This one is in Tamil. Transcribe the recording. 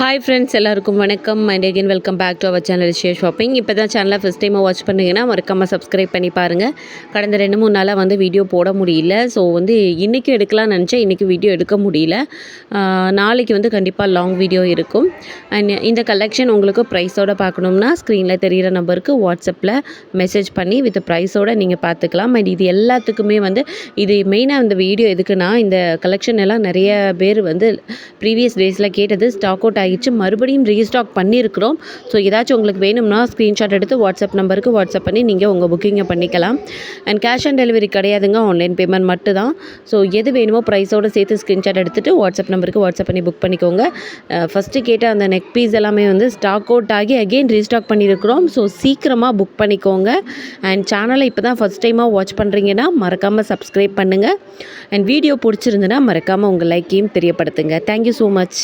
ஹாய் ஃப்ரெண்ட்ஸ் எல்லாருக்கும் வணக்கம். And again welcome back to our channel share shopping இப்போ தான் சேனலை ஃபஸ்ட் டைமாக வாட்ச் பண்ணுங்கன்னா மறக்காமல் சப்ஸ்கிரைப் பண்ணி பாருங்கள் கடந்த ரெண்டு மூணு நாளாக வந்து வீடியோ போட முடியல. ஸோ வந்து இன்றைக்கும் எடுக்கலாம்னு நினச்சேன். இன்றைக்கி வீடியோ எடுக்க முடியல. நாளைக்கு வந்து கண்டிப்பாக லாங் வீடியோ இருக்கும். அண்ட் இந்த கலெக்ஷன் உங்களுக்கு ப்ரைஸோட பார்க்கணும்னா ஸ்க்ரீனில் தெரிகிற நம்பருக்கு வாட்ஸ்அப்பில் மெசேஜ் பண்ணி வித் ப்ரைஸோட நீங்கள் பார்த்துக்கலாம் அண்ட் இது எல்லாத்துக்குமே வந்து இது மெயினாக இந்த வீடியோ எதுக்குன்னா இந்த கலெக்ஷன் எல்லாம் நிறைய பேர் வந்து ப்ரீவியஸ் டேஸில் கேட்டது ஸ்டாக் அவுட் ஆகிடுச்சு மறுபடியும் ரீஸ்டாக் பண்ணியிருக்கிறோம். ஸோ ஏதாச்சும் உங்களுக்கு வேணும்னா ஸ்க்ரீன்ஷாட் எடுத்து வாட்ஸ்அப் நம்பருக்கு வாட்ஸ்அப் பண்ணி நீங்கள் உங்கள் புக்கிங்கை பண்ணிக்கலாம். அண்ட் கேஷ் ஆன் டெலிவரி கிடையாதுங்க. ஆன்லைன் பேமெண்ட் மட்டும் தான் ஸோ எது வேணுமோ ப்ரைஸோடு சேர்த்து ஸ்க்ரீன்ஷாட் எடுத்துகிட்டு வாட்ஸ்அப் நம்பருக்கு வாட்ஸ்அப் பண்ணி புக் பண்ணிக்கோங்க. Uh, ஃபஸ்ட்டு கேட்ட அந்த நெக் பீஸ் எல்லாமே வந்து ஸ்டாக் அவுட் ஆகி அகெயின் ரீஸ்டாக் பண்ணியிருக்கிறோம். ஸோ சீக்கிரமாக புக் பண்ணிக்கோங்க. அண்ட் சேனலை இப்போ தான் ஃபஸ்ட் டைமாக வாட்ச் பண்ணுறீங்கன்னா மறக்காமல் சப்ஸ்கிரைப் பண்ணுங்கள் அண்ட் வீடியோ பிடிச்சிருந்துன்னா மறக்காமல் உங்கள் லைக்கையும் தெரியப்படுத்துங்க. Thank you so much